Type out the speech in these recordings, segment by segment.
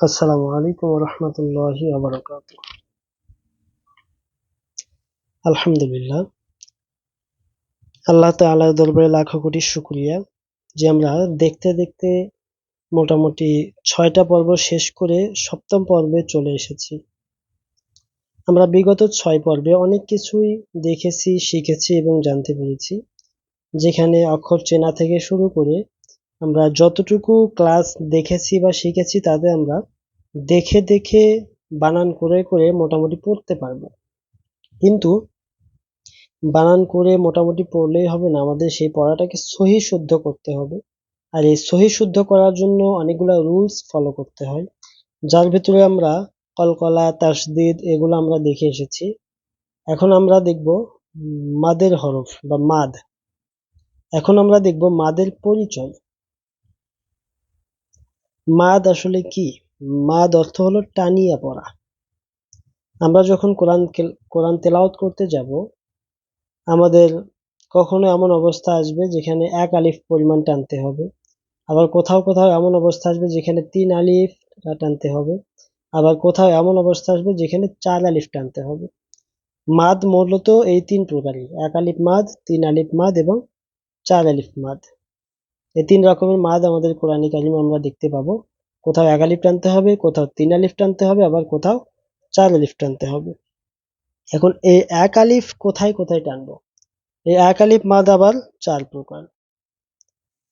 আসসালামু আলাইকুম রহমতুল্লাহি আলহামদুলিল্লাহ। আল্লাহ তাআলার দরবারে লাখো কোটি শুকরিয়া। যে আমরা দেখতে দেখতে মোটামুটি ছয়টা পর্ব শেষ করে সপ্তম পর্বে চলে এসেছি। আমরা বিগত ছয় পর্বে অনেক কিছুই দেখেছি, শিখেছি এবং জানতে পেরেছি। যেখানে অক্ষর চেনা থেকে শুরু করে আমরা যতটুকু ক্লাস দেখেছি বা শিখেছি তাতে আমরা দেখে দেখে বানান করে করে মোটামুটি পড়তে পারব। কিন্তু বানান করে মোটামুটি পড়লেই হবে না, আমাদের সেই পড়াটাকে সহি শুদ্ধ করতে হবে। আর এই সহি শুদ্ধ করার জন্য অনেকগুলো রুলস ফলো করতে হয়। যার ভিতরে আমরা কলকলা, তাসদিদ এগুলো আমরা দেখে এসেছি। এখন আমরা দেখব মাদের হরফ বা মাদ। এখন আমরা দেখব মাদের পরিচয়। মাদ আসলে কি? মাদ অর্থ হলো টানিয়া পড়া। আমরা যখন কোরআন কোরআন তেলাওত করতে যাব, আমাদের কখনো এমন অবস্থা আসবে যেখানে এক আলিফ পরিমাণ টানতে হবে, আবার কোথাও কোথাও এমন অবস্থা আসবে যেখানে তিন আলিফ টানতে হবে, আবার কোথাও এমন অবস্থা আসবে যেখানে চার আলিফ টানতে হবে। মাদ মূলত এই তিন প্রকারই, এক আলিফ মাদ, তিন আলিফ মাদ এবং চার আলিফ মাদ। এই তিন রকমের মাদ আমাদের কোরআনিক আলিম আমরা দেখতে পাবো। কোথাও এক আলিফ টানতে হবে, কোথাও তিন আলিফ টানতে হবে, আবার কোথাও চার আলিফ টানতে হবে। এখন এই এক আলিফ কোথায় কোথায় টানবো? এই এক আলিফ মাদ আবার চার প্রকার।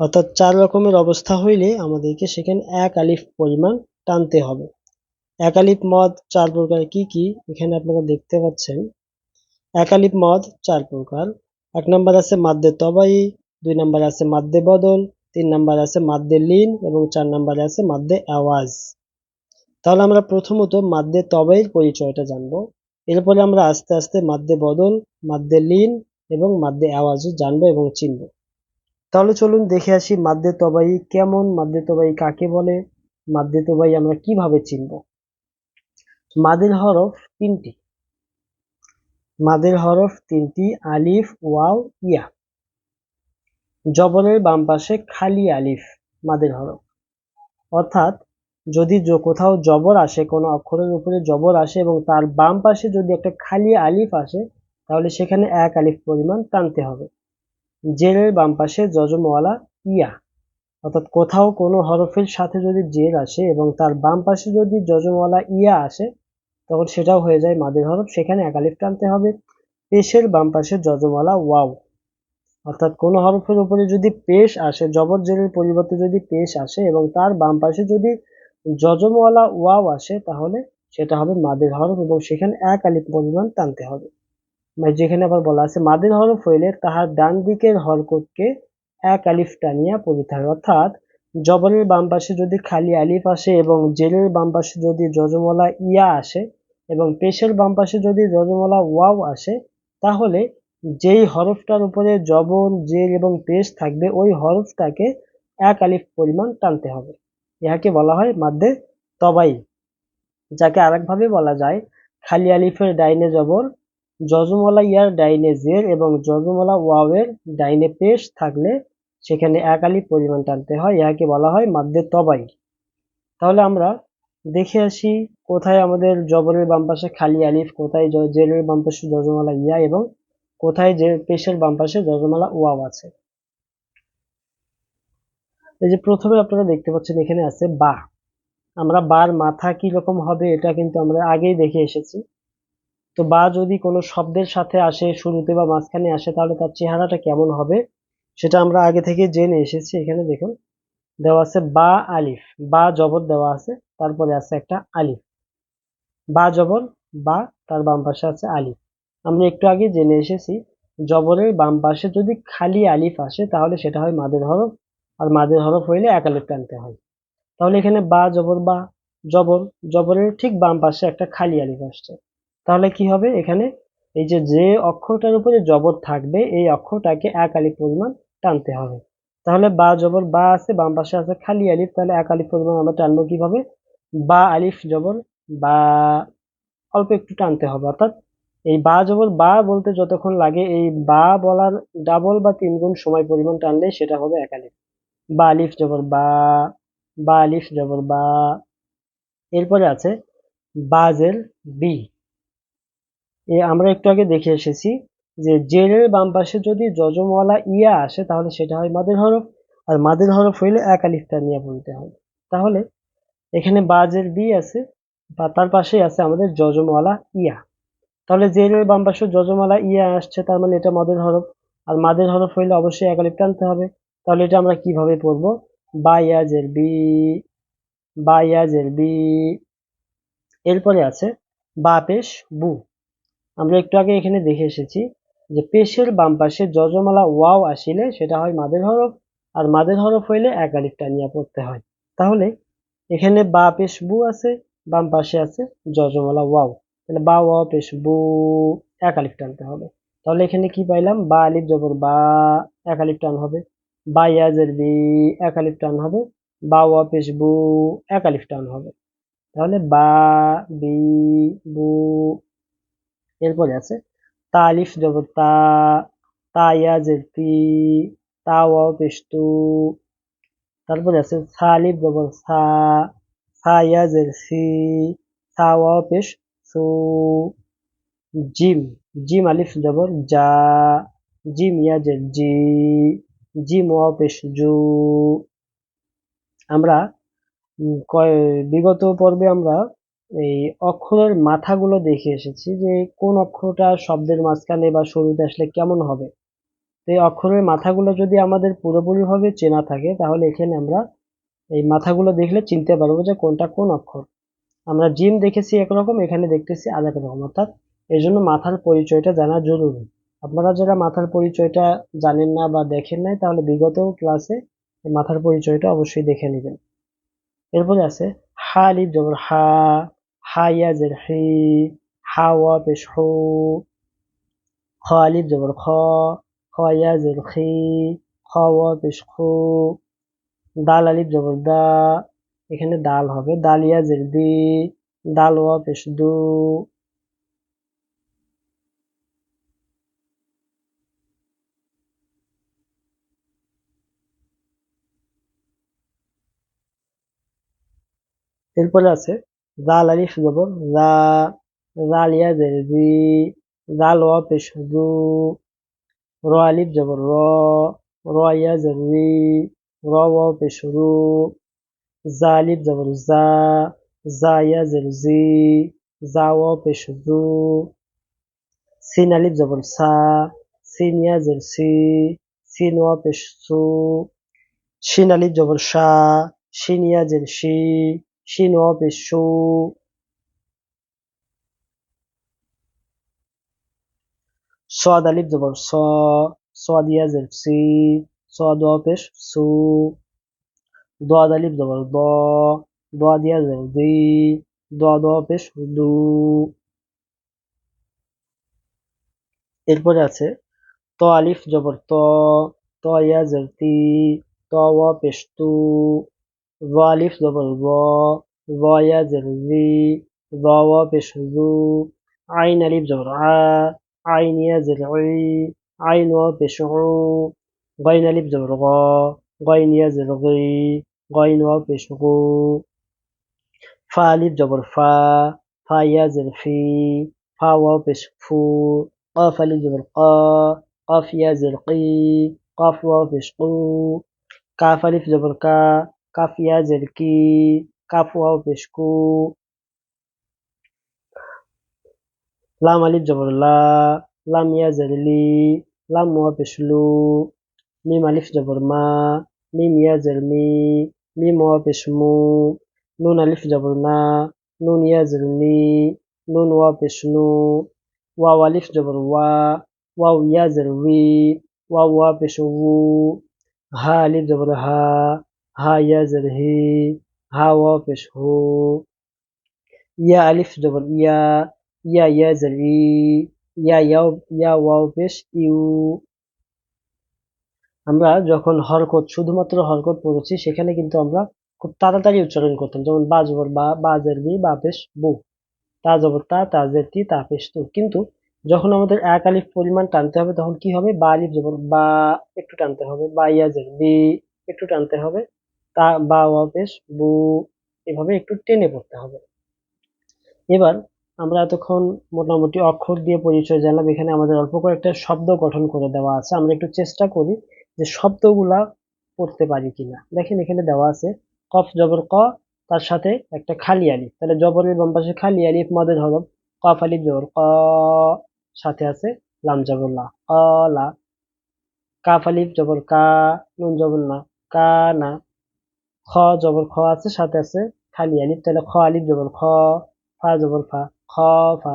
অর্থাৎ চার রকমের অবস্থা হইলে আমাদেরকে সেখানে এক আলিফ পরিমাণ টানতে হবে। এক আলিফ মদ চার প্রকার কি কি? এখানে আপনারা দেখতে পাচ্ছেন। এক আলিফ মদ চার প্রকার। এক নম্বর আছে মাদ্দে তবাই দুই নম্বর আছে মাদ্দে বদল তিন নাম্বার আছে মাদ্দে লিন এবং চার নাম্বারে আছে মাদ্দে আওয়াজ। তাহলে আমরা প্রথমত মাদ্দে তবের পরিচয়টা জানব। এরপরে আমরা আস্তে আস্তে মাদ্দে বদল, মাদ্দে লিন এবং মাদ্দে আওয়াজ জানব এবং চিনব। তাহলে চলুন দেখে আসি মাদ্দে তবাই কেমন, মাদ্দে তবাই কাকে বলে, মাদ্দে তবাই আমরা কীভাবে চিনব? মাদের হরফ তিনটি। মাদের হরফ তিনটি, আলিফ, ওয়াও, ইয়া। জবরের বাম পাশে খালি আলিফ, মাদের হরফ। অর্থাৎ, যদি কোথাও জবর আসে, কোনো অক্ষরের উপরে জবর আসে এবং তার বাম পাশে যদি একটা খালি আলিফ আসে, তাহলে সেখানে এক আলিফ পরিমাণ টানতে হবে। জেরের বাম পাশে জজমওয়ালা ইয়া, অর্থাৎ কোথাও কোনো হরফের সাথে যদি জের আসে এবং তার বাম পাশে যদি জজমওয়ালা ইয়া আসে, তখন সেটাও হয়ে যায় মাদের হরফ, সেখানে এক আলিফ টানতে হবে। পেশের বাম পাশে জজমওয়ালা ওয়াও অর্থাৎ কোন হরফের উপরে যদি পেশ আসে জবর জেরের পরিবর্তে যদি পেশ আসে এবং তার বাম পাশে যদি যজমওয়ালা ওয়াও আসে, তাহলে সেটা হবে মাদের হরফ এবং সেখানে এক আলিফ পরিমাণ টানতে হবে। মানে যেখানে আবার বলা আছে মাদের হরফ হইলে তাহার ডান দিকের হরকতকে এক আলিফ টানিয়া পড়িতে হয় অর্থাৎ জবরের বাম পাশে যদি খালি আলিফ আসে এবং জেলের বাম পাশে যদি যজমওয়ালা ইয়া আসে এবং পেশের বাম পাশে যদি যজমওয়ালা ওয়াও আসে, তাহলে যেই হরফটার উপরে জবর জের এবং পেশ থাকবে, ওই হরফটাকে এক আলিফ পরিমাণ টানতে হবে। ইহাকে বলা হয় মাদ্দে তবাই, যাকে আরেকভাবে বলা যায় খালি আলিফের ডাইনে জবর জজমলা ইয়ার ডাইনে জের এবং জজমলা ওয়াওয়ের ডাইনে পেশ থাকলে সেখানে এক আলিফ পরিমাণ টানতে হয়। ইহাকে বলা হয় মাদ্দে তবাই। তাহলে আমরা দেখে আসি কোথায় আমাদের জবরের বাম পাশে খালি আলিফ, কোথায় জেরের বাম পাশে জজমলা ইয়া এবং কোথায় যে পেশের বাম পাশে যজমালা ওয়াও আছে। এই যে প্রথমে আপনারা দেখতে পাচ্ছেন এখানে আছে বা। আমরা বার মাথা কি রকম হবে এটা কিন্তু আমরা আগেই দেখে এসেছি। তো বা যদি কোনো শব্দের সাথে আসে, শুরুতে বা মাঝখানে আসে, তাহলে তার চেহারাটা কেমন হবে? সেটা আমরা আগে থেকে জেনে এসেছি। এখানে দেখুন, দেওয়া আছে বা আলিফ। বা জবর দেওয়া আছে, তারপরে আছে একটা আলিফ। বা জবর, বা তার বাম পাশে আছে আলিফ। আমরা একটু আগে জেনে এসেছি, জবরের বাম পাশে যদি খালি আলিফ আসে, তাহলে সেটা হয় মাদের হরফ, আর মাদের হরফ হইলে এক আলিফ টানতে হয়। তাহলে এখানে বা জবর বা জবর, জবরের ঠিক বাম পাশে একটা খালি আলিফ আসছে। তাহলে কি হবে এখানে? এই যে যে অক্ষরটার উপরে জবর থাকবে, এই অক্ষরটাকে এক আলিফ পরিমাণ টানতে হবে। তাহলে বা জবর বা আছে, বাম পাশে আছে খালি আলিফ, তাহলে এক আলিফ পরিমাণ আমরা টানবো কীভাবে? বা আলিফ জবর বা অল্প একটু টানতে হবে, অর্থাৎ এই বা জবর বা বলতে যতক্ষণ লাগে, এই বা বলার ডাবল বা তিন গুণ সময় পরিমাণ টানলে সেটা হবে একালিফ বা আলিফ জবর বা বা আলিফ জবর বা। এরপরে আছে বাজের বি এ আমরা একটু আগে দেখে এসেছি যে জেরের বাম পাশে যদি যজমওয়ালা ইয়া আসে, তাহলে সেটা হয় মাদের হরফ। আর মাদের হরফ হইলে এক নিয়ে বলতে হবে তাহলে এখানে বাজের বি আছে, বা তার পাশেই আছে আমাদের যজমওয়ালা ইয়া। তাহলে জেরের বাম পাশে যজমওয়ালা ইয়া আসছে, তার মানে এটা মাদের হরফ। আর মাদের হরফ হইলে অবশ্যই এক টানতে হবে। তাহলে এটা আমরা কীভাবে পড়ব? বা ইয়াজের বি বা ইয়াজের বি। এরপরে আছে, বা পেশ বু। আমরা একটু আগে এখানে দেখে এসেছি যে পেশের বাম পাশে যজমালা ওয়াও আসিলে সেটা হয় মাদের হরফ, আর মাদের হরফ হইলে এক টানিয়া পড়তে হয়। তাহলে এখানে বা পেশ বু আছে বাম পাশে আছে যজমালা ওয়াও। তাহলে বা ওয়াও পেশ বু, এক আলিফ টানতে হবে। তাহলে এখানে কি পাইলাম? বা আলিফ জবর বা, এক আলিফ টান হবে। বা ইয়াজের বি, এক আলিফ টান হবে। বা ওয়া পেশ বু, এক আলিফ টান হবে। তাহলে বা, বি, বু, এরপরে আছে। তালিফ জবর তা তায়াজের তি তাওয়া পেস্তু তারপরে আছে সালিফ জবর সা সায়াজের সি সাওয়া পেশ সু জিম জিম আলিফ জবর, যা জিম ইয়াজের জি জিম ওয়া পেশ জু, আমরা বিগত পর্বে আমরা এই অক্ষরের মাথাগুলো দেখে এসেছি যে কোন অক্ষরটা শব্দের মাঝখানে বা শুরুতে আসলে কেমন হবে। তো এই অক্ষরের মাথাগুলো যদি আমাদের পুরোপুরিভাবে চেনা থাকে, তাহলে এখানে আমরা এই মাথাগুলো দেখলে চিনতে পারব যে কোনটা কোন অক্ষর। আমরা জিম দেখেছি একরকম, এখানে দেখতেছি আলাদা রকম। অর্থাৎ এই জন্য মাথার পরিচয়টা জানা জরুরি। আপনারা যারা মাথার পরিচয়টা জানেন না বা দেখেন নাই, তাহলে বিগত ক্লাসে মাথার পরিচয়টা অবশ্যই দেখে নেবেন। এরপরে আছে হা লিপ জবর হা হা ইয়াজের হি হা ওয়া পেশ হু খ আলিফ জবর খ খ ইয়াজের খি খ ওয়া পেশ খু দাল আলিফ জবর দা এখানে দাল হবে। দাল ইয়াজের দি দাল ওয়া পেশ দু এরপরে আছে জাল আলিফ জবর রা জাল ইয়াজের জাল ওয়া পেশ জু র আলিফ জবর র র ইয়াজের রি ওয়া পেশ Zalib za za, zaya za zi, zawa pesh zu, sin alif za sa, sin ya za si, sin wa pesh su, shin alif za sha, shin ya za shi, shin wa pesh shu, صاد الف زبر صا صاد يا زر سي صاد وابش سو ضاد ألف زبر ضا ضاد يزر دي ضاد واقش দু এরপরে আছে ত আলিফ জবর ত ত ইয়াজর তি ত ওয়া পেশ তু র আলিফ জবর র র ইয়াজর রি র ওয়া পেশ রু আইন আলিফ জবর আ عين يزر عي عين وبشعو غين ألف زبر غا غين يزر غي غين غاينوا بيشغو فاليب جبر فا فا يازر في فا واو فو. قاف لجبر قا قاف يازر قي قاف واو قو كاف ليف جبر كا كاف يازر كي كاف واو كو لام ليف جبر لا لام يازر لي لام واو لو ميم ليف جبر ما ميم يازر مي. ওয়া পেশমু নুন আলিফ জবর না নুন ইয়াজের নি নুন ওয়া পেশনু ওয়াও আলিফ জবর ওয়া ওয়াও ইয়াজের উই ওয়াও ওয়া পেশু হা আলিফ জবর হা হা ইয়াজের হি হা ওয়া পেশহু ইয়া আলিফ জবর ইয়া ইয়া ইয়াজের ই ইয়া ইয়াও ইয়া ওয়াও পেশ ইউ আমরা যখন হরকত, শুধুমাত্র হরকত পড়েছি, সেখানে কিন্তু আমরা খুব তাড়াতাড়ি উচ্চারণ করতাম। যেমন বা জবর বা, বাজের বি, বা পেশ বু। তা জবর, তা তাজের তি, তা পেশ তু। কিন্তু যখন আমাদের এক আলিফ পরিমাণ টানতে হবে, তখন কি হবে? বা আলিফ জবর, বা একটু টানতে হবে। বা ইয়াজের বি, একটু টানতে হবে। তা, বা, ওয়া, পেশ, বু, এভাবে একটু টেনে পড়তে হবে। এবার আমরা এতক্ষণ মোটামুটি অক্ষর দিয়ে পরিচয় জানলাম। এখানে আমাদের অল্প কয়েকটা শব্দ গঠন করে দেওয়া আছে। আমরা একটু চেষ্টা করি যে শব্দগুলা পড়তে পারি কিনা। দেখেন এখানে দেওয়া আছে, কফ জবর ক, তার সাথে একটা খালি আলিফ। তাহলে জবরের বাম পাশে খালি আলিফ মদের হরফ কফ আলিফ জবর ক, সাথে আছে লাম জবর লা লা। কাফ আলিফ জবর কা, নুন জবর না, কা না। খ জবর খ আছে, সাথে আছে খালি আলিফ, তাহলে খ আলিফ জবর খ, ফা জবর ফা, খ ফা।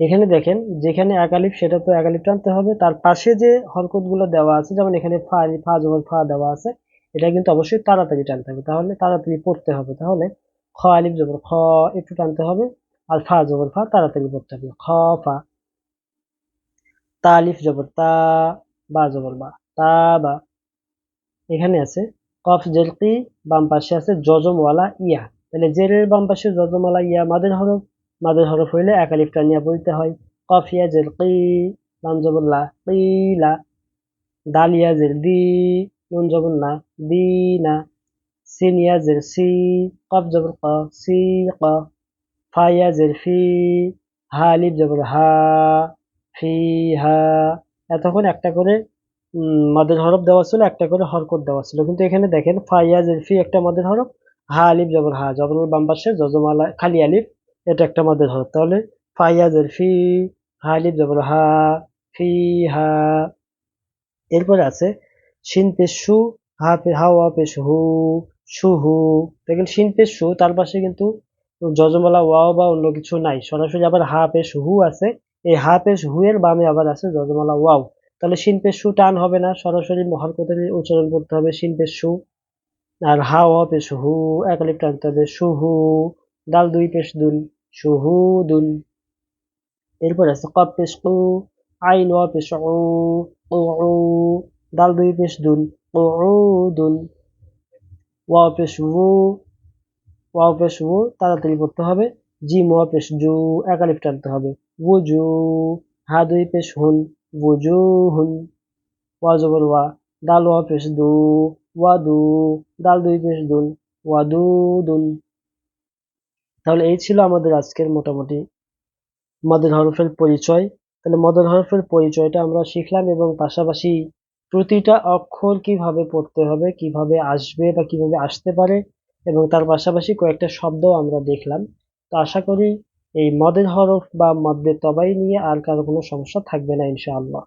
এখানে দেখেন, যেখানে এক আলিফ সেটা তো এক আলিফ টানতে হবে। তার পাশে যে হরকতগুলো দেওয়া আছে, যেমন এখানে ফা ফা জবর ফা দেওয়া আছে, এটা কিন্তু অবশ্যই তাড়াতাড়ি টানতে হবে। তাহলে তাড়াতাড়ি পড়তে হবে। তাহলে খ আলিফ জবর খ একটু টানতে হবে, আর ফা জবর ফা তাড়াতাড়ি পড়তে হবে। খ, ফা। তা আলিফ জবর তা, বা জবর বা। তা, বা। এখানে আছে, কফ জেলকি বাম পাশে আছে জজমওয়ালা ইয়া। তাহলে জেরের বাম পাশে জজমওয়ালা ইয়া মাদের হরফ? মাদের হরফ হইলে এক আলিফ টানিয়া বলতে হয়। কফ ইয়া জেলকি বাম জবর লা। কিলা দাল ইয়া জের দি নুন জবর না দি, না। সিন ইয়া জের সি, কফ জবর ক, সি, ক। ফা ইয়া জের ফি, হা আলিফ জবর হা, ফি, হা। এতক্ষণ একটা করে মাদের হরফ দেওয়া ছিল, একটা করে হরকত দেওয়া ছিল। কিন্তু এখানে দেখেন, ফাইয়া জেরফি একটা মাদের হরফ, হা আলিফ জবর হা জবরের বাম পাশে জজমালা, খালি আলিফ। এটা একটা মাদের হরফ তাহলে ফাইয়া ফি হা আলিফ জবর হা, ফি, হা। এরপরে আছে, শিন সু হা পে হাওয়া পেশ হু। সুহু দেখেন শিন সু তার পাশে কিন্তু জজমালা ওয়াও বা অন্য কিছু নাই। সরাসরি আবার হা পেশ, হু আছে। এই হা পেশ, হু এর বামে আবার আছে জজমালা ওয়াও। তাহলে শিন সু টান হবে না, সরাসরি হরকতের উচ্চারণ করতে হবে শিন সু আর হা ও পেশ, হু একালিপ টানতে হবে সুহু দাল দুই পেশ দুল সুহু দুল। এরপর আছে কপ পেশ কু, আইন ও পেশ ও দাল দুই পেশ দুল ও দুল। ওয়া পেশ ও ওয়াও পেশ ও তাড়াতাড়ি পড়তে হবে। জিম ওয়া পেশ জু একালিপ টানতে হবে। উজু হা দুই পেশ হুন wujuhun ওয়া জবর ওয়া দাল ওয়া পেশ দু, ওয়া দু। দাল দুই পেশ দুন ওয়াদুদুন তাহলে এই ছিল আমাদের আজকের মোটামুটি মদের হরফের পরিচয়। তাহলে মদের হরফের পরিচয়টা আমরা শিখলাম এবং পাশাপাশি প্রতিটা অক্ষর কীভাবে পড়তে হবে, কীভাবে আসবে বা কীভাবে আসতে পারে এবং তার পাশাপাশি কয়েকটা শব্দ আমরা দেখলাম। তো আশা করি এই মদের হরফ বা মদ্দের তবাই নিয়ে আর কারও কোনো সমস্যা থাকবে না ইনশাআল্লাহ।